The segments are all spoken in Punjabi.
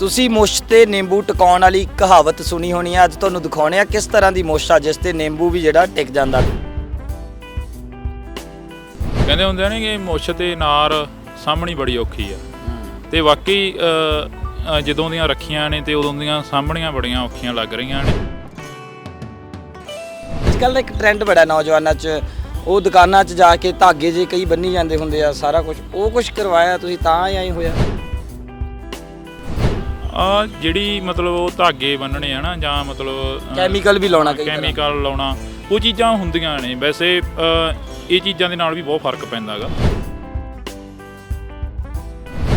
ਤੁਸੀਂ ਮੁੱਛ ਤੇ ਨਿੰਬੂ ਟਿਕਾਉਣ ਵਾਲੀ ਕਹਾਵਤ ਸੁਣੀ ਹੋਣੀ ਹੈ ਅੱਜ ਤੁਹਾਨੂੰ ਦਿਖਾਉਣੇ ਆ ਕਿਸ ਤਰ੍ਹਾਂ ਦੀ ਮੁੱਛ ਆ ਜਿਸ ਤੇ ਨਿੰਬੂ ਵੀ ਜਿਹੜਾ ਟਿਕ ਜਾਂਦਾ। ਕਹਿੰਦੇ ਹੁੰਦੇ ਨੇ ਕਿ ਮੁੱਛ ਤੇ ਨਾਰ ਸਾਹਮਣੀ ਬੜੀ ਔਖੀ ਆ। ਤੇ ਵਾਕਈ ਜਦੋਂ ਦੀਆਂ ਰੱਖੀਆਂ ਨੇ ਤੇ ਉਦੋਂ ਦੀਆਂ ਸਾਹਮਣੀਆਂ ਬੜੀਆਂ ਔਖੀਆਂ ਲੱਗ ਰਹੀਆਂ ਨੇ। ਅੱਜ ਕੱਲ੍ਹ ਦਾ ਇੱਕ ਟ੍ਰੈਂਡ ਬੜਾ ਨੌਜਵਾਨਾਂ 'ਚ। ਉਹ ਦੁਕਾਨਾਂ 'ਚ ਜਾ ਕੇ ਧਾਗੇ ਜੇ ਕਈ ਬੰਨੀ ਜਾਂਦੇ ਹੁੰਦੇ ਆ ਸਾਰਾ ਕੁਝ ਉਹ ਕੁਝ ਕਰਵਾਇਆ ਤੁਸੀਂ ਤਾਂ ਆਏ ਹੋਇਆ ਆ ਜਿਹੜੀ ਮਤਲਬ ਉਹ ਧਾਗੇ ਬੰਨਣੇ ਆ ਨਾ ਜਾਂ ਮਤਲਬ ਕੈਮੀਕਲ ਵੀ ਲਾਉਣਾ ਕਈ ਤਰ੍ਹਾਂ। ਕੈਮੀਕਲ ਲਾਉਣਾ ਉਹ ਚੀਜ਼ਾਂ ਹੁੰਦੀਆਂ ਨੇ। ਵੈਸੇ ਅ, ਇਹ ਚੀਜ਼ਾਂ ਦੇ ਨਾਲ ਵੀ ਬਹੁਤ ਫ਼ਰਕ ਪੈਂਦਾ ਹੈਗਾ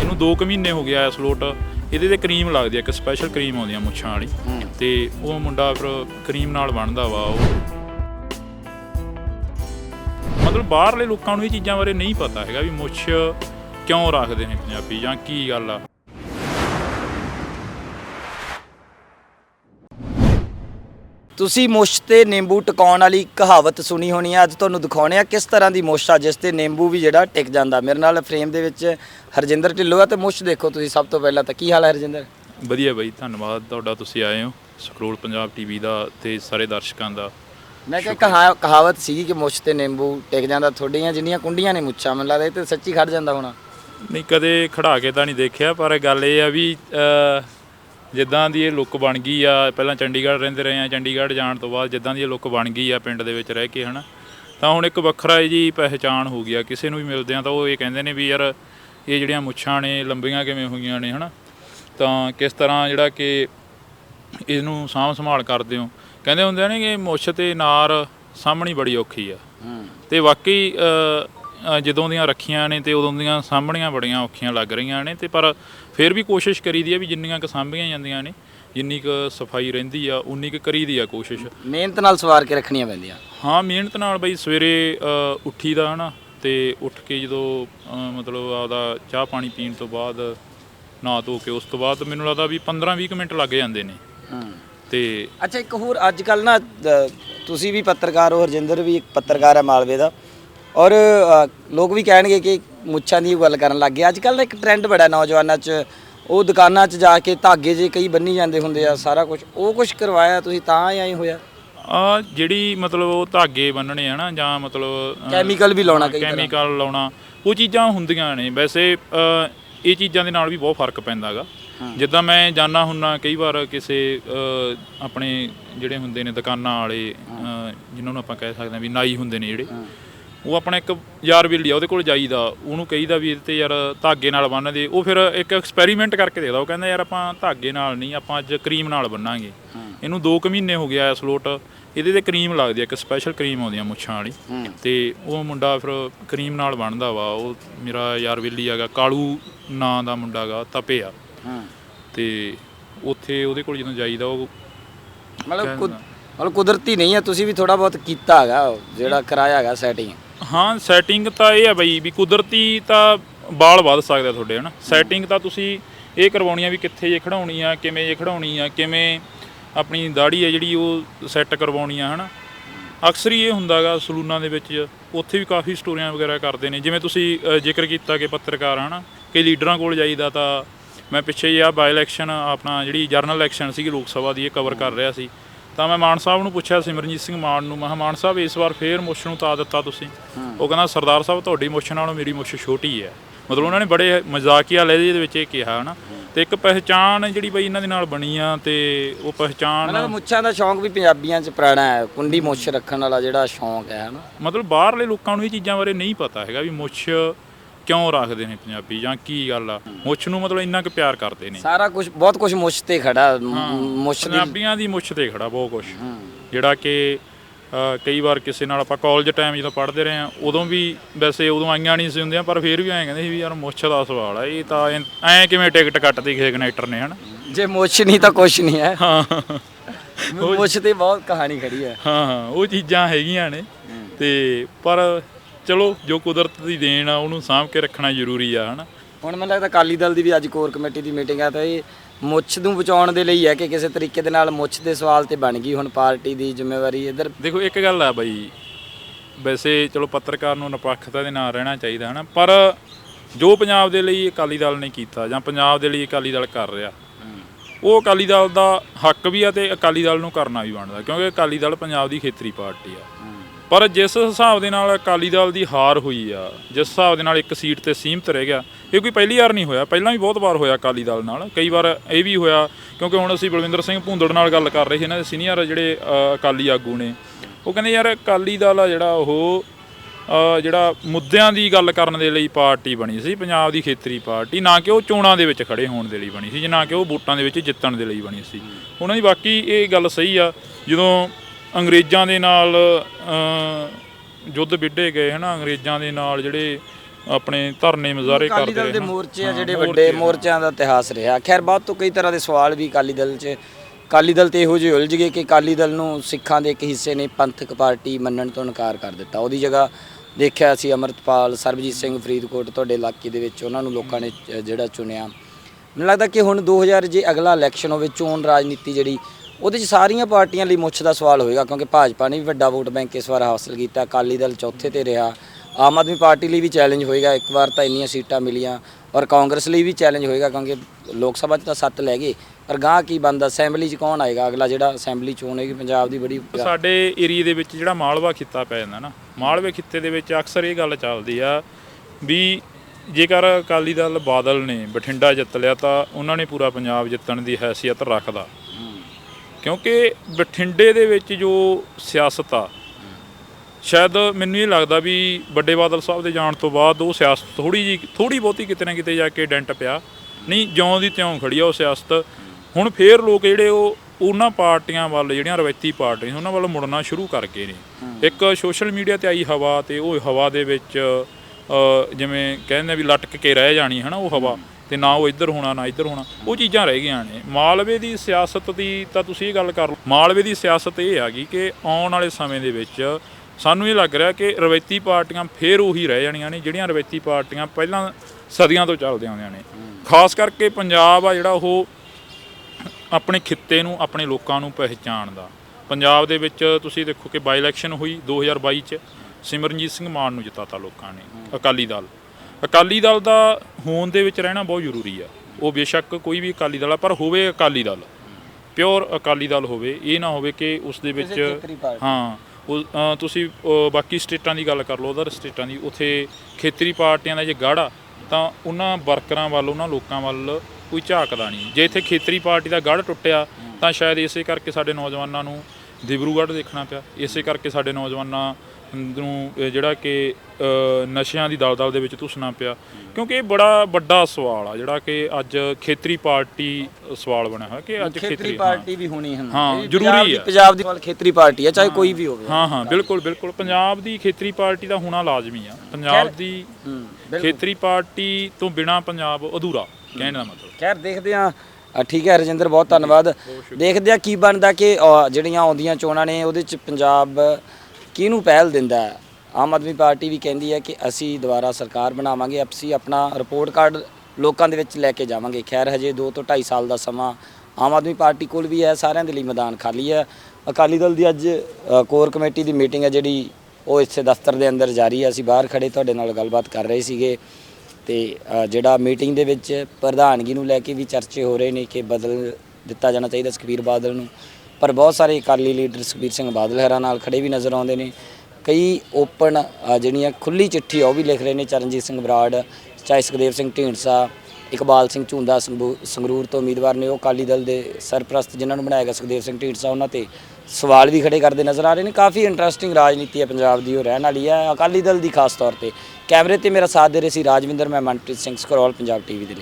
ਇਹਨੂੰ 2 ਕੁ ਮਹੀਨੇ ਹੋ ਗਿਆ ਇਸ ਲੋਟ। ਇਹਦੇ ਤੇ ਕਰੀਮ ਲੱਗਦੀ ਆ ਇੱਕ ਸਪੈਸ਼ਲ ਕਰੀਮ ਆਉਂਦੀ ਆ ਮੁੱਛਾਂ ਵਾਲੀ। ਹੂੰ। ਤੇ ਉਹ ਮੁੰਡਾ ਫਿਰ ਕਰੀਮ ਨਾਲ ਬਣਦਾ ਵਾ ਉਹ। ਮਤਲਬ ਬਾਹਰਲੇ ਲੋਕਾਂ ਨੂੰ ਇਹ ਚੀਜ਼ਾਂ ਬਾਰੇ ਨਹੀਂ ਪਤਾ ਹੈਗਾ ਵੀ ਮੁੱਛ ਕਿਉਂ ਰੱਖਦੇ ਨੇ ਪੰਜਾਬੀ ਜਾਂ ਕੀ ਗੱਲ ਆ। ਤੁਸੀਂ ਮੁੱਛ ਤੇ ਨਿੰਬੂ ਟਿਕਾਉਣ ਵਾਲੀ ਕਹਾਵਤ ਸੁਣੀ ਹੋਣੀ ਹੈ ਅੱਜ ਤੁਹਾਨੂੰ ਦਿਖਾਉਣੇ ਆ ਕਿਸ ਤਰ੍ਹਾਂ ਦੀ ਮੁੱਛ ਆ ਜਿਸ ਤੇ ਨਿੰਬੂ ਵੀ ਜਿਹੜਾ ਟਿਕ ਜਾਂਦਾ। ਮੇਰੇ ਨਾਲ ਫਰੇਮ ਦੇ ਵਿੱਚ ਹਰਜਿੰਦਰ ਢਿੱਲੋਂ ਆ ਤੇ ਮੁੱਛ ਦੇਖੋ ਤੁਸੀਂ ਸਭ ਤੋਂ ਪਹਿਲਾਂ ਤਾਂ ਕੀ ਹਾਲ ਹੈ ਹਰਜਿੰਦਰ? ਵਧੀਆ ਬਾਈ ਧੰਨਵਾਦ। ਤੁਹਾਡਾ ਤੁਸੀਂ ਆਏ ਹੋ ਸਕਰੋਲ ਪੰਜਾਬ ਟੀਵੀ ਦਾ ਤੇ ਸਾਰੇ ਦਰਸ਼ਕਾਂ ਦਾ। ਮੈਂ ਕਿਹਾ ਕਹਾ ਕਹਾਵਤ ਸੀਗੀ ਕਿ ਮੁੱਛ ਤੇ ਨਿੰਬੂ ਟਿਕ ਜਾਂਦਾ ਤੁਹਾਡੀਆਂ ਜਿੰਨੀਆਂ ਕੁੰਡੀਆਂ ਨੇ ਮੁੱਛਾਂ ਮੈਨੂੰ ਲੱਗਦਾ ਇਹ ਤੇ ਸੱਚੀ ਖੜ ਜਾਂਦਾ ਹੋਣਾ। ਨਹੀਂ ਕਦੇ ਖੜਾ ਕੇ ਤਾਂ ਨਹੀਂ ਦੇਖਿਆ ਪਰ ਗੱਲ ਇਹ ਆ ਵੀ ਅ, ਜਿੱਦਾਂ ਦੀ ਇਹ ਲੁੱਕ ਬਣ ਗਈ ਆ ਪਹਿਲਾਂ ਚੰਡੀਗੜ੍ਹ ਰਹਿੰਦੇ ਰਹੇ ਆ ਚੰਡੀਗੜ੍ਹ ਜਾਣ ਤੋਂ ਬਾਅਦ ਜਿੱਦਾਂ ਦੀ ਇਹ ਲੁੱਕ ਬਣ ਗਈ ਆ ਪਿੰਡ ਦੇ ਵਿੱਚ ਰਹਿ ਕੇ ਹਨਾ। ਤਾਂ ਹੁਣ ਇੱਕ ਵੱਖਰਾ ਜੀ ਪਹਿਚਾਣ ਹੋ ਗਿਆ ਕਿਸੇ ਨੂੰ ਵੀ ਮਿਲਦੇ ਆ ਤਾਂ ਉਹ ਇਹ ਕਹਿੰਦੇ ਨੇ ਵੀ ਯਾਰ ਇਹ ਜਿਹੜੀਆਂ ਮੁੱਛਾਂ ਨੇ ਲੰਬੀਆਂ ਕਿਵੇਂ ਹੋਈਆਂ ਨੇ ਹਨਾ। ਤਾਂ ਕਿਸ ਤਰ੍ਹਾਂ ਜਿਹੜਾ ਕਿ ਇਹਨੂੰ ਸਾਂਭ ਸੰਭਾਲ ਕਰਦੇ ਹੋ। ਕਹਿੰਦੇ ਹੁੰਦੇ ਨੇ ਕਿ ਮੁੱਛ ਤੇ ਨਾਰ ਸਾਹਮਣੀ ਬੜੀ ਔਖੀ ਆ। ਤੇ ਵਾਕਈ ਜਦੋਂ ਦੀਆਂ ਰੱਖੀਆਂ ਨੇ ਤੇ ਉਦੋਂ ਦੀਆਂ ਸਾਂਭਣੀਆਂ ਬੜੀਆਂ ਔਖੀਆਂ ਲੱਗ ਰਹੀਆਂ ਨੇ ਤੇ ਪਰ ਫਿਰ ਵੀ ਕੋਸ਼ਿਸ਼ ਕਰੀਦੀ ਆ ਵੀ ਜਿੰਨੀਆਂ ਕ ਸਾਂਭੀਆਂ ਜਾਂਦੀਆਂ ਨੇ ਜਿੰਨੀ ਕ ਸਫ਼ਾਈ ਰਹਿੰਦੀ ਆ ਉਨੀ ਕ ਕਰੀਦੀ ਆ ਕੋਸ਼ਿਸ਼। ਮਿਹਨਤ ਨਾਲ ਸਵਾਰ ਕੇ ਰੱਖਣੀਆਂ ਪੈਂਦੀਆਂ। ਹਾਂ ਮਿਹਨਤ ਨਾਲ ਬਈ ਸਵੇਰੇ ਅ, ਉੱਠੀ ਦਾ ਹਨਾ ਤੇ ਉੱਠ ਕੇ ਜਦੋਂ ਅ, ਮਤਲਬ ਆਪਦਾ ਚਾਹ ਪਾਣੀ ਪੀਣ ਤੋਂ ਬਾਅਦ ਨਹਾ ਧੋ ਕੇ ਉਸ ਤੋਂ ਬਾਅਦ ਮੈਨੂੰ ਲੱਗਦਾ ਵੀ 15-20 ਮਿੰਟ ਲੱਗ ਜਾਂਦੇ ਨੇ। ਹੂੰ। ਤੇ ਅੱਛਾ ਇੱਕ ਹੋਰ ਅੱਜ ਕੱਲ ਨਾ ਅ, ਤੁਸੀਂ ਵੀ ਪੱਤਰਕਾਰ ਹੋ ਹਰਜਿੰਦਰ ਵੀ ਇੱਕ ਪੱਤਰਕਾਰ ਹੈ ਮਾਲਵੇ ਦਾ। ਔਰ ਲੋਕ ਵੀ ਕਹਿਣਗੇ ਕਿ ਮੁੱਛਾਂ ਦੀ ਗੱਲ ਕਰਨ ਲੱਗ ਗਏ। ਅੱਜ ਕੱਲ ਦਾ ਇੱਕ ਟ੍ਰੈਂਡ ਬੜਾ ਨੌਜਵਾਨਾਂ 'ਚ ਉਹ ਦੁਕਾਨਾਂ 'ਚ ਜਾ ਕੇ ਧਾਗੇ ਜੇ ਕਈ ਬੰਨੀ ਜਾਂਦੇ ਹੁੰਦੇ ਆ ਸਾਰਾ ਕੁਝ ਉਹ ਕੁਝ ਕਰਵਾਇਆ ਤੁਸੀਂ ਤਾਂ ਹੀ ਆਏ ਹੋਇਆ ਆ? ਜਿਹੜੀ ਮਤਲਬ ਉਹ ਧਾਗੇ ਬੰਨਣੇ ਆ ਨਾ ਜਾਂ ਮਤਲਬ ਕੈਮੀਕਲ ਵੀ ਲਾਉਣਾ ਕਈ ਕੈਮੀਕਲ ਲਾਉਣਾ ਉਹ ਚੀਜ਼ਾਂ ਹੁੰਦੀਆਂ ਨੇ। ਵੈਸੇ ਇਹ ਚੀਜ਼ਾਂ ਦੇ ਨਾਲ ਵੀ ਬਹੁਤ ਫ਼ਰਕ ਪੈਂਦਾ ਹੈਗਾ ਜਿੱਦਾਂ ਮੈਂ ਜਾਣਾ ਹੁੰਨਾ ਕਈ ਵਾਰ ਕਿਸੇ ਆਪਣੇ ਜਿਹੜੇ ਹੁੰਦੇ ਨੇ ਦੁਕਾਨਾਂ ਵਾਲੇ ਜਿਨ੍ਹਾਂ ਨੂੰ ਆਪਾਂ ਕਹਿ ਸਕਦੇ ਹਾਂ ਵੀ ਨਾਈ ਹੁੰਦੇ ਨੇ ਜਿਹੜੇ ਉਹ ਆਪਣਾ ਇੱਕ ਯਾਰ ਬੇਲੀ ਆ ਉਹਦੇ ਕੋਲ ਜਾਈਦਾ ਉਹਨੂੰ ਕਹੀਦਾ ਵੀ ਇਹਦੇ ਤੇ ਯਾਰ ਧਾਗੇ ਨਾਲ ਬੰਨ ਦੇ ਉਹ ਫਿਰ ਇੱਕ ਐਕਸਪੈਰੀਮੈਂਟ ਕਰਕੇ ਦੇਖਦਾ ਉਹ ਕਹਿੰਦਾ ਯਾਰ ਆਪਾਂ ਧਾਗੇ ਨਾਲ ਨਹੀਂ ਆਪਾਂ ਅੱਜ ਕਰੀਮ ਨਾਲ ਬੰਨਾਂਗੇ। ਇਹਨੂੰ 2 ਕੁ ਮਹੀਨੇ ਹੋ ਗਿਆ ਇਸ ਲੋਟ ਇਹਦੇ ਤੇ ਕਰੀਮ ਲੱਗਦੀ ਆ ਇੱਕ ਸਪੈਸ਼ਲ ਕਰੀਮ ਆਉਂਦੀ ਆ ਮੁੱਛਾਂ ਵਾਲੀ। ਹੂੰ। ਤੇ ਉਹ ਮੁੰਡਾ ਫਿਰ ਕਰੀਮ ਨਾਲ ਬਣਦਾ ਵਾ ਉਹ ਮੇਰਾ ਯਾਰ ਬੇਲੀ ਹੈਗਾ ਕਾਲੂ ਨਾਂ ਦਾ ਮੁੰਡਾ ਗਾ ਤਪੇ ਆ ਹੂੰ। ਤੇ ਉੱਥੇ ਉਹਦੇ ਕੋਲ ਜਦੋਂ ਜਾਈਦਾ ਉਹ ਮਤਲਬ ਮਤਲਬ ਕੁਦਰਤੀ ਨਹੀਂ ਹੈ ਤੁਸੀਂ ਵੀ ਥੋੜਾ ਬਹੁਤ ਕੀਤਾ ਹੈਗਾ ਜਿਹੜਾ ਕਰਾਇਆ ਹੈਗਾ ਸੈਟਿੰਗ ਹਾਂ ਸੈਟਿੰਗ ਤਾਂ ਇਹ ਆ ਬਈ ਵੀ ਕੁਦਰਤੀ ਤਾਂ ਬਾਲ ਵੱਧ ਸਕਦੇ ਆ ਤੁਹਾਡੇ ਹਨਾ? ਸੈਟਿੰਗ ਤਾਂ ਤੁਸੀਂ ਇਹ ਕਰਵਾਉਣੀ ਆ ਵੀ ਕਿੱਥੇ ਜੇ ਖੜਾਉਣੀ ਆ ਕਿਵੇਂ ਜੇ ਖੜਾਉਣੀ ਆ ਕਿਵੇਂ ਆਪਣੀ ਦਾੜੀ ਆ ਜਿਹੜੀ ਉਹ ਸੈੱਟ ਕਰਵਾਉਣੀ ਆ ਹਨਾ? ਅਕਸਰ ਹੀ ਇਹ ਹੁੰਦਾਗਾ ਸਲੂਨਾਂ ਦੇ ਵਿੱਚ ਉੱਥੇ ਵੀ ਕਾਫੀ ਸਟੋਰੀਆਂ ਵਗੈਰਾ ਕਰਦੇ ਨੇ। ਜਿਵੇਂ ਤੁਸੀਂ ਜ਼ਿਕਰ ਕੀਤਾ ਕਿ ਪੱਤਰਕਾਰ ਹਨਾ? ਕਿ ਲੀਡਰਾਂ ਕੋਲ ਜਾਈਦਾ ਤਾਂ ਮੈਂ ਪਿੱਛੇ ਹੀ ਆ ਬਾਈ ਇਲੈਕਸ਼ਨ ਆਪਣਾ ਜਿਹੜੀ ਜਰਨਲ ਇਲੈਕਸ਼ਨ ਸੀਗੀ ਲੋਕ ਸਭਾ ਦੀ ਇਹ ਕਵਰ ਕਰ ਰਿਹਾ ਸੀ। ਤਾਂ ਮੈਂ ਮਾਨ ਸਾਹਿਬ ਨੂੰ ਪੁੱਛਿਆ ਸਿਮਰਨਜੀਤ ਸਿੰਘ ਮਾਨ ਨੂੰ ਮੈਂ ਮਾਨ ਸਾਹਿਬ ਇਸ ਵਾਰ ਫੇਰ ਮੁੱਛ ਨੂੰ ਤਾ ਦਿੱਤਾ ਤੁਸੀਂ? ਉਹ ਕਹਿੰਦਾ ਸਰਦਾਰ ਸਾਹਿਬ ਤੁਹਾਡੀ ਮੁੱਛ ਨਾਲੋਂ ਮੇਰੀ ਮੁੱਛ ਛੋਟੀ ਹੈ। ਮਤਲਬ ਉਹਨਾਂ ਨੇ ਬੜੇ ਮਜ਼ਾਕੀਆ ਲਹਿਜੇ ਦੇ ਵਿੱਚ ਇਹ ਕਿਹਾ ਹਨਾ? ਤੇ ਇੱਕ ਪਹਿਚਾਣ ਜਿਹੜੀ ਬਈ ਇਹਨਾਂ ਦੇ ਨਾਲ ਬਣੀ ਆ ਤੇ ਉਹ ਪਹਿਚਾਣ ਮਤਲਬ ਮੁੱਛਾਂ ਦਾ ਸ਼ੌਂਕ ਵੀ ਪੰਜਾਬੀਆਂ 'ਚ ਪੁਰਾਣਾ ਹੈ ਕੁੰਡੀ ਮੁੱਛ ਰੱਖਣ ਵਾਲਾ ਜਿਹੜਾ ਸ਼ੌਂਕ ਹੈ ਹਨਾ? ਮਤਲਬ ਬਾਹਰਲੇ ਲੋਕਾਂ ਨੂੰ ਇਹ ਚੀਜ਼ਾਂ ਬਾਰੇ ਨਹੀਂ ਪਤਾ ਹੈਗਾ ਵੀ ਮੁੱਛ ਕਿਉਂ ਰੱਖਦੇ ਨੇ ਪੰਜਾਬੀ ਜਾਂ ਕੀ ਗੱਲ ਆ? ਮੁੱਛ ਨੂੰ ਮਤਲਬ ਇੰਨਾ ਕੁ ਪਿਆਰ ਕਰਦੇ ਨੇ। ਸਾਰਾ ਕੁਝ ਬਹੁਤ ਕੁਝ ਮੁੱਛ ਤੇ ਖੜਾ ਮੁੱਛ ਦੀ ਪੰਜਾਬੀਆਂ ਦੀ ਮੁੱਛ ਤੇ ਖੜਾ ਬਹੁਤ ਕੁਝ। ਜਿਹੜਾ ਕਿ ਕਈ ਵਾਰ ਕਿਸੇ ਨਾਲ ਆਪਾਂ ਕਾਲਜ ਟਾਈਮ ਜਦੋਂ ਪੜ੍ਹਦੇ ਰਹੇ ਆ ਉਦੋਂ ਵੀ ਵੈਸੇ ਉਦੋਂ ਆਈਆਂ ਨਹੀਂ ਸੀ ਹੁੰਦੀਆਂ ਪਰ ਫਿਰ ਵੀ ਐਂ ਕਹਿੰਦੇ ਸੀ ਵੀ ਯਾਰ ਮੁੱਛ ਦਾ ਸਵਾਲ ਆ ਇਹ ਤਾਂ ਐਂ- ਐਂ ਕਿਵੇਂ ਟਿਕਟ ਕੱਟਦੀ ਕਿਸੇ ਕਨੈਕਟਰ ਨੇ ਹਨਾ? ਜੇ ਮੁੱਛ ਨਹੀਂ ਤਾਂ ਕੁਝ ਨਹੀਂ ਹੈ। ਹਾਂ। ਮੁੱਛ ਤੇ ਬਹੁਤ ਕਹਾਣੀ ਖੜੀ ਹੈ। ਹਾਂ ਹਾਂ ਉਹ ਚੀਜ਼ਾਂ ਹੈਗੀਆਂ ਨੇ। ਤੇ ਪਰ ਚਲੋ ਜੋ ਕੁਦਰਤ ਦੀ ਦੇਣ ਆ ਉਹਨੂੰ ਸਾਂਭ ਕੇ ਰੱਖਣਾ ਜ਼ਰੂਰੀ ਆ ਹਨਾ? ਹੁਣ ਮੈਨੂੰ ਲੱਗਦਾ ਅਕਾਲੀ ਦਲ ਦੀ ਵੀ ਅੱਜ ਕੋਰ ਕਮੇਟੀ ਦੀ ਮੀਟਿੰਗ ਆ ਤਾਂ ਇਹ ਮੁੱਛ ਨੂੰ ਬਚਾਉਣ ਦੇ ਲਈ ਹੈ ਕਿ ਕਿਸੇ ਤਰੀਕੇ ਦੇ ਨਾਲ ਮੁੱਛ ਦੇ ਸਵਾਲ ਤੇ ਬਣ ਗਈ ਹੁਣ ਪਾਰਟੀ ਦੀ ਜ਼ਿੰਮੇਵਾਰੀ ਇਧਰ। ਦੇਖੋ ਇੱਕ ਗੱਲ ਆ ਬਾਈ ਵੈਸੇ ਚਲੋ ਪੱਤਰਕਾਰ ਨੂੰ ਨਿਰਪੱਖਤਾ ਦੇ ਨਾਲ ਰਹਿਣਾ ਚਾਹੀਦਾ ਹਨਾ? ਪਰ ਜੋ ਪੰਜਾਬ ਦੇ ਲਈ ਅਕਾਲੀ ਦਲ ਨੇ ਕੀਤਾ ਜਾਂ ਪੰਜਾਬ ਦੇ ਲਈ ਅਕਾਲੀ ਦਲ ਕਰ ਰਿਹਾ ਉਹ ਅਕਾਲੀ ਦਲ ਦਾ ਹੱਕ ਵੀ ਆ ਤੇ ਅਕਾਲੀ ਦਲ ਨੂੰ ਕਰਨਾ ਵੀ ਬਣਦਾ ਕਿਉਂਕਿ ਅਕਾਲੀ ਦਲ ਪੰਜਾਬ ਦੀ ਖੇਤਰੀ ਪਾਰਟੀ ਆ। ਪਰ ਜਿਸ ਹਿਸਾਬ ਦੇ ਨਾਲ ਅਕਾਲੀ ਦਲ ਦੀ ਹਾਰ ਹੋਈ ਆ, ਜਿਸ ਹਿਸਾਬ ਦੇ ਨਾਲ ਇੱਕ ਸੀਟ ਤੇ ਸੀਮਤ ਰਹਿ ਗਿਆ, ਇਹ ਕੋਈ ਪਹਿਲੀ ਵਾਰ ਨਹੀਂ ਹੋਇਆ। ਪਹਿਲਾਂ ਵੀ ਬਹੁਤ ਵਾਰ ਹੋਇਆ ਅਕਾਲੀ ਦਲ ਨਾਲ। ਕਈ ਵਾਰ ਇਹ ਵੀ ਹੋਇਆ, ਕਿਉਂਕਿ ਹੁਣ ਅਸੀਂ ਬਲਵਿੰਦਰ ਸਿੰਘ ਭੁੰਦੜ ਨਾਲ ਗੱਲ ਕਰ ਰਹੇ ਸੀ, ਇਹਨਾਂ ਦੇ ਸੀਨੀਅਰ ਜਿਹੜੇ ਅਕਾਲੀ ਆਗੂ ਨੇ। ਉਹ ਕਹਿੰਦੇ ਯਾਰ ਅਕਾਲੀ ਦਲ ਆ ਜਿਹੜਾ ਉਹ ਜਿਹੜਾ ਮੁੱਦਿਆਂ ਦੀ ਗੱਲ ਕਰਨ ਦੇ ਲਈ ਪਾਰਟੀ ਬਣੀ ਸੀ, ਪੰਜਾਬ ਦੀ ਖੇਤਰੀ ਪਾਰਟੀ, ਨਾ ਕਿ ਉਹ ਚੋਣਾਂ ਦੇ ਵਿੱਚ ਖੜੇ ਹੋਣ ਦੇ ਲਈ ਬਣੀ ਸੀ ਜਾਂ ਨਾ ਕਿ ਉਹ ਵੋਟਾਂ ਦੇ ਵਿੱਚ ਜਿੱਤਣ ਦੇ ਲਈ ਬਣੀ ਸੀ। ਉਹਨਾਂ ਦੀ ਬਾਕੀ ਇਹ ਗੱਲ ਸਹੀ ਆ, ਜਦੋਂ ਅੰਗਰੇਜ਼ਾਂ ਦੇ ਨਾਲ ਯੁੱਧ ਵਿੱਢੇ ਗਏ ਹਨਾ? ਅੰਗਰੇਜ਼ਾਂ ਦੇ ਨਾਲ ਜਿਹੜੇ ਆਪਣੇ ਧਰਨੇ ਅਕਾਲੀ ਕਰਦੇ ਦਲ ਦੇ ਮੋਰਚੇ ਆ ਜਿਹੜੇ ਵੱਡੇ। ਮੋਰਚਿਆਂ ਦਾ ਇਤਿਹਾਸ ਰਿਹਾ। ਖੈਰ ਬਹੁਤ ਤੋਂ ਕਈ ਤਰ੍ਹਾਂ ਦੇ ਸਵਾਲ ਵੀ ਅਕਾਲੀ ਦਲ 'ਚ ਅਕਾਲੀ ਦਲ ਤੇ ਇਹੋ ਜਿਹੇ ਉਲਝ ਗਏ ਕਿ ਅਕਾਲੀ ਦਲ ਨੂੰ ਸਿੱਖਾਂ ਦੇ ਇੱਕ ਹਿੱਸੇ ਨੇ ਪੰਥਕ ਪਾਰਟੀ ਮੰਨਣ ਤੋਂ ਇਨਕਾਰ ਕਰ ਦਿੱਤਾ। ਉਹਦੀ ਜਗ੍ਹਾ ਦੇਖਿਆ ਸੀ ਅਮਰਤਪਾਲ ਸਰਬਜੀਤ ਸਿੰਘ ਫਰੀਦਕੋਟ ਤੁਹਾਡੇ ਇਲਾਕੇ ਦੇ ਵਿੱਚ ਉਹਨਾਂ ਨੂੰ ਲੋਕਾਂ ਨੇ ਜਿਹੜਾ ਚੁਣਿਆ। ਮੈਨੂੰ ਲੱਗਦਾ ਕਿ ਹੁਣ 2000 ਜੇ ਅਗਲਾ ਇਲੈਕਸ਼ਨ ਹੋਵੇ ਚੋਣ ਰਾਜਨੀਤੀ ਜਿਹੜੀ ਉਹਦੇ 'ਚ ਸਾਰੀਆਂ ਪਾਰਟੀਆਂ ਲਈ ਮੁੱਛ ਦਾ ਸਵਾਲ ਹੋਏਗਾ, ਕਿਉਂਕਿ ਭਾਜਪਾ ਨੇ ਵੀ ਵੱਡਾ ਵੋਟ ਬੈਂਕ ਇਸ ਵਾਰ ਹਾਸਲ ਕੀਤਾ, ਅਕਾਲੀ ਦਲ ਚੌਥੇ ਤੇ ਰਿਹਾ। ਆਮ ਆਦਮੀ ਪਾਰਟੀ ਲਈ ਵੀ ਚੈਲੰਜ ਹੋਏਗਾ, ਇੱਕ ਵਾਰ ਤਾਂ ਇੰਨੀਆਂ ਸੀਟਾਂ ਮਿਲੀਆਂ, ਔਰ ਕਾਂਗਰਸ ਲਈ ਵੀ ਚੈਲੰਜ ਹੋਏਗਾ, ਕਿਉਂਕਿ ਲੋਕ ਸਭਾ 'ਚ ਤਾਂ ਸੱਤ ਲੈ ਗਏ। ਪਰ ਗਾਂ ਕੀ ਬੰਦਾ ਅਸੈਂਬਲੀ 'ਚ ਕੌਣ ਆਏਗਾ? ਅਗਲਾ ਜਿਹੜਾ ਅਸੈਂਬਲੀ ਚੋਣ ਹੈਗੀ ਪੰਜਾਬ ਦੀ ਬੜੀ ਸਾਡੇ ਏਰੀਏ ਦੇ ਵਿੱਚ ਜਿਹੜਾ ਮਾਲਵਾ ਖਿੱਤਾ ਪੈ ਜਾਂਦਾ ਨਾ, ਮਾਲਵੇ ਖਿੱਤੇ ਦੇ ਵਿੱਚ ਅਕਸਰ ਇਹ ਗੱਲ ਚੱਲਦੀ ਆ ਵੀ ਜੇਕਰ ਅਕਾਲੀ ਦਲ ਬਾਦਲ ਨੇ ਬਠਿੰਡਾ ਜਿੱਤ ਲਿਆ, ਤਾਂ ਉਹਨਾਂ ਨੇ ਪੂਰਾ ਪੰਜਾਬ ਜਿੱਤਣ ਦੀ ਹੈਸੀਅਤ ਰੱਖਦਾ। ਕਿਉਂਕਿ ਬਠਿੰਡੇ ਦੇ ਵਿੱਚ ਜੋ ਸਿਆਸਤ ਆ ਸ਼ਾਇਦ ਮੈਨੂੰ ਇਹ ਲੱਗਦਾ ਵੀ ਵੱਡੇ ਬਾਦਲ ਸਾਹਿਬ ਦੇ ਜਾਣ ਤੋਂ ਬਾਅਦ ਉਹ ਸਿਆਸਤ ਥੋੜੀ ਜੀ ਥੋੜੀ ਬਹੁਤੀ ਕਿਤੇ ਨਾ ਕਿਤੇ ਜਾ ਕੇ ਡੈਂਟ ਪਿਆ। ਨਹੀਂ ਜਿਉਂ ਦੀ ਤਿਉਂ ਖੜੀ ਆ ਉਹ ਸਿਆਸਤ। ਹੁਣ ਫੇਰ ਲੋਕ ਜਿਹੜੇ ਉਹ ਉਹਨਾਂ ਪਾਰਟੀਆਂ ਵੱਲ ਜਿਹੜੀਆਂ ਰਵਾਇਤੀ ਪਾਰਟੀਆਂ ਉਹਨਾਂ ਵੱਲ ਮੁੜਨਾ ਸ਼ੁਰੂ ਕਰ ਗਏ ਨੇ। ਇੱਕ ਸੋਸ਼ਲ ਮੀਡੀਆ ਤੇ ਆਈ ਹਵਾ ਤੇ ਉਹ ਹਵਾ ਦੇ ਵਿੱਚ ਜਿਵੇਂ ਕਹਿੰਦੇ ਵੀ ਲਟਕ ਕੇ ਰਹਿ ਜਾਣੀ ਹੈ ਨਾ ਉਹ ਹਵਾ। ਤੇ ਨਾ ਉਹ ਇੱਧਰ ਹੋਣਾ, ਨਾ ਇੱਧਰ ਹੋਣਾ, ਉਹ ਚੀਜ਼ਾਂ ਰਹਿ ਗਈਆਂ ਨੇ। ਮਾਲਵੇ ਦੀ ਸਿਆਸਤ ਦੀ ਤਾਂ ਤੁਸੀਂ ਇਹ ਗੱਲ ਕਰ ਲਓ। ਮਾਲਵੇ ਦੀ ਸਿਆਸਤ ਇਹ ਹੈਗੀ ਕਿ ਆਉਣ ਵਾਲੇ ਸਮੇਂ ਦੇ ਵਿੱਚ ਸਾਨੂੰ ਇਹ ਲੱਗ ਰਿਹਾ ਕਿ ਰਵਾਇਤੀ ਪਾਰਟੀਆਂ ਫੇਰ ਉਹੀ ਰਹਿ ਜਾਣੀਆਂ ਨੇ, ਜਿਹੜੀਆਂ ਰਵਾਇਤੀ ਪਾਰਟੀਆਂ ਪਹਿਲਾਂ ਸਦੀਆਂ ਤੋਂ ਚੱਲਦੀਆਂ ਆਉਂਦੀਆਂ ਨੇ। ਖਾਸ ਕਰਕੇ ਪੰਜਾਬ ਆ ਜਿਹੜਾ ਉਹ ਆਪਣੇ ਖਿੱਤੇ ਨੂੰ, ਆਪਣੇ ਲੋਕਾਂ ਨੂੰ ਪਹਿਚਾਣਦਾ ਪੰਜਾਬ ਦੇ ਵਿੱਚ ਤੁਸੀਂ ਦੇਖੋ ਕਿ ਬਾਈ ਇਲੈਕਸ਼ਨ ਹੋਈ 2022 ਚ ਸਿਮਰਨਜੀਤ ਸਿੰਘ ਮਾਨ ਨੂੰ ਜਿਤਾਤਾ ਲੋਕਾਂ ਨੇ, ਅਕਾਲੀ ਦਲ। ਅਕਾਲੀ ਦਲ ਦਾ ਹੋਂਦ ਦੇ ਵਿੱਚ ਰਹਿਣਾ ਬਹੁਤ ਜ਼ਰੂਰੀ ਆ। ਉਹ ਬੇਸ਼ੱਕ ਕੋਈ ਵੀ ਅਕਾਲੀ ਦਲ ਆ ਪਰ ਹੋਵੇ ਅਕਾਲੀ ਦਲ। ਪਿਓਰ ਅਕਾਲੀ ਦਲ ਹੋਵੇ ਇਹ ਨਾ ਹੋਵੇ ਕਿ ਉਸ ਦੇ ਵਿੱਚ। ਹਾਂ ਉਹ ਤੁਸੀਂ ਬਾਕੀ ਸਟੇਟਾਂ ਦੀ ਗੱਲ ਕਰ ਲਓ ਅਦਰ ਸਟੇਟਾਂ ਦੀ ਉੱਥੇ ਖੇਤਰੀ ਪਾਰਟੀਆਂ ਦਾ ਜੇ ਗਾੜਾ ਤਾਂ ਉਹਨਾਂ ਵਰਕਰਾਂ ਵੱਲ ਉਹਨਾਂ ਲੋਕਾਂ ਵੱਲ ਕੋਈ ਝਾਕਦਾ ਨਹੀਂ। ਜੇ ਇੱਥੇ ਖੇਤਰੀ ਪਾਰਟੀ ਦਾ ਗੜ ਟੁੱਟਿਆ ਤਾਂ ਸ਼ਾਇਦ ਇਸੇ ਕਰਕੇ ਸਾਡੇ ਨੌਜਵਾਨਾਂ ਨੂੰ ਦਿਬਰੂਗੜ੍ਹ ਦੇਖਣਾ ਪਿਆ। ਇਸੇ ਕਰਕੇ ਸਾਡੇ ਨੌਜਵਾਨਾਂ ਨੂੰ ਜਿਹੜਾ ਕਿ ਨਸ਼ਿਆਂ ਦੀ ਦਲਦਲ ਦੇ ਵਿੱਚ ਧੁਸਣਾ ਪਿਆ। ਕਿਉਂਕਿ ਇਹ ਬੜਾ ਵੱਡਾ ਸਵਾਲ ਆ ਜਿਹੜਾ ਕਿ ਅੱਜ ਖੇਤਰੀ ਪਾਰਟੀ ਸਵਾਲ ਬਣਿਆ ਹੋਇਆ ਕਿ ਅੱਜ ਖੇਤਰੀ ਪਾਰਟੀ ਵੀ ਹੋਣੀ ਹੈ। ਹਾਂ, ਜ਼ਰੂਰੀ ਆ। ਪੰਜਾਬ ਦੀ ਖੇਤਰੀ ਪਾਰਟੀ ਹੈ ਚਾਹੇ ਕੋਈ ਵੀ ਹੋਵੇ। ਹਾਂ ਹਾਂ ਬਿਲਕੁਲ ਬਿਲਕੁਲ। ਪੰਜਾਬ ਦੀ ਖੇਤਰੀ ਪਾਰਟੀ ਦਾ ਹੋਣਾ ਲਾਜ਼ਮੀ ਆ। ਪੰਜਾਬ ਦੀ ਹੂੰ ਖੇਤਰੀ ਪਾਰਟੀ ਤੋਂ ਬਿਨਾ ਪੰਜਾਬ ਅਧੂਰਾ ਕਹਿਣ ਦਾ ਮਤਲਬ। ਖੈਰ ਦੇਖਦੇ ਆ ਠੀਕ ਹੈ ਰਜਿੰਦਰ ਬਹੁਤ ਧੰਨਵਾਦ। ਦੇਖਦੇ ਆ ਕੀ ਬਣਦਾ ਕਿ ਅ, ਜਿਹੜੀਆਂ ਆਉਂਦੀਆਂ ਚੋਣਾਂ ਨੇ ਉਹਦੇ ਚ ਪੰਜਾਬ ਕਿਹਨੂੰ ਪਹਿਲ ਦਿੰਦਾ ਹੈ? ਆਮ ਆਦਮੀ ਪਾਰਟੀ ਵੀ ਕਹਿੰਦੀ ਹੈ ਕਿ ਅਸੀਂ ਦੁਬਾਰਾ ਸਰਕਾਰ ਬਣਾਵਾਂਗੇ ਅਸੀਂ ਆਪਣਾ ਰਿਪੋਰਟ ਕਾਰਡ ਲੋਕਾਂ ਦੇ ਵਿੱਚ ਲੈ ਕੇ ਜਾਵਾਂਗੇ। ਖੈਰ ਹਜੇ 2 ਤੋਂ 2.5 ਸਾਲ ਦਾ ਸਮਾਂ ਆਮ ਆਦਮੀ ਪਾਰਟੀ ਕੋਲ ਵੀ ਹੈ ਸਾਰਿਆਂ ਦੇ ਲਈ ਮੈਦਾਨ ਖਾਲੀ ਹੈ। ਅਕਾਲੀ ਦਲ ਦੀ ਅੱਜ ਅ, ਕੋਰ ਕਮੇਟੀ ਦੀ ਮੀਟਿੰਗ ਹੈ ਜਿਹੜੀ ਉਹ ਇੱਥੇ ਦਫ਼ਤਰ ਦੇ ਅੰਦਰ ਜਾਰੀ ਹੈ। ਅਸੀਂ ਬਾਹਰ ਖੜੇ ਤੁਹਾਡੇ ਨਾਲ ਗੱਲਬਾਤ ਕਰ ਰਹੇ ਸੀਗੇ। ਤੇ ਜਿਹੜਾ ਮੀਟਿੰਗ ਦੇ ਵਿੱਚ ਪ੍ਰਧਾਨਗੀ ਨੂੰ ਲੈ ਕੇ ਵੀ ਚਰਚੇ ਹੋ ਰਹੇ ਨੇ ਕਿ ਬਦਲ ਦਿੱਤਾ ਜਾਣਾ ਚਾਹੀਦਾ ਸੁਖਬੀਰ ਬਾਦਲ ਨੂੰ, ਪਰ ਬਹੁਤ ਸਾਰੇ ਅਕਾਲੀ ਲੀਡਰ ਸੁਖਬੀਰ ਸਿੰਘ ਬਾਦਲ ਹਰਾਂ ਨਾਲ ਖੜੇ ਵੀ ਨਜ਼ਰ ਆਉਂਦੇ ਨੇ। ਕਈ ਓਪਨ ਜਿਹੜੀਆਂ ਖੁੱਲੀ ਚਿੱਠੀ ਆ, ਉਹ ਵੀ ਲਿਖ ਰਹੇ ਨੇ ਚਰਨਜੀਤ ਸਿੰਘ ਬਰਾੜ, ਚਾਹੇ ਸੁਖਦੇਵ ਸਿੰਘ ਢੀਂਡਸਾ ਇਕਬਾਲ ਸਿੰਘ ਝੁੰਦਾ ਸੰਭੂ- ਸੰਗਰੂਰ ਤੋਂ ਉਮੀਦਵਾਰ ਨੇ ਉਹ ਅਕਾਲੀ ਦਲ ਦੇ ਸਰਪ੍ਰਸਤ ਜਿਨ੍ਹਾਂ ਨੂੰ ਬਣਾਇਆ ਗਿਆ ਸੁਖਦੇਵ ਸਿੰਘ ਢੀਂਡਸਾ, ਉਹਨਾਂ ਤੇ ਸਵਾਲ ਵੀ ਖੜੇ ਕਰਦੇ ਨਜ਼ਰ ਆ ਰਹੇ ਨੇ। ਕਾਫੀ ਇੰਟਰਸਟਿੰਗ ਰਾਜਨੀਤੀ ਹੈ ਪੰਜਾਬ ਦੀ, ਉਹ ਰਹਿਣ ਵਾਲੀ ਹੈ ਅਕਾਲੀ ਦਲ ਦੀ ਖਾਸ ਤੌਰ ਤੇ। ਕੈਮਰੇ ਤੇ ਮੇਰਾ ਸਾਥ ਦੇ ਰਹੇ ਸੀ ਰਾਜਵਿੰਦਰ, ਮੈਂ ਮਨਪ੍ਰੀਤ ਸਿੰਘ ਸਕਰੋਲ, ਪੰਜਾਬ ਟੀਵੀ ਦੇ ਲਈ।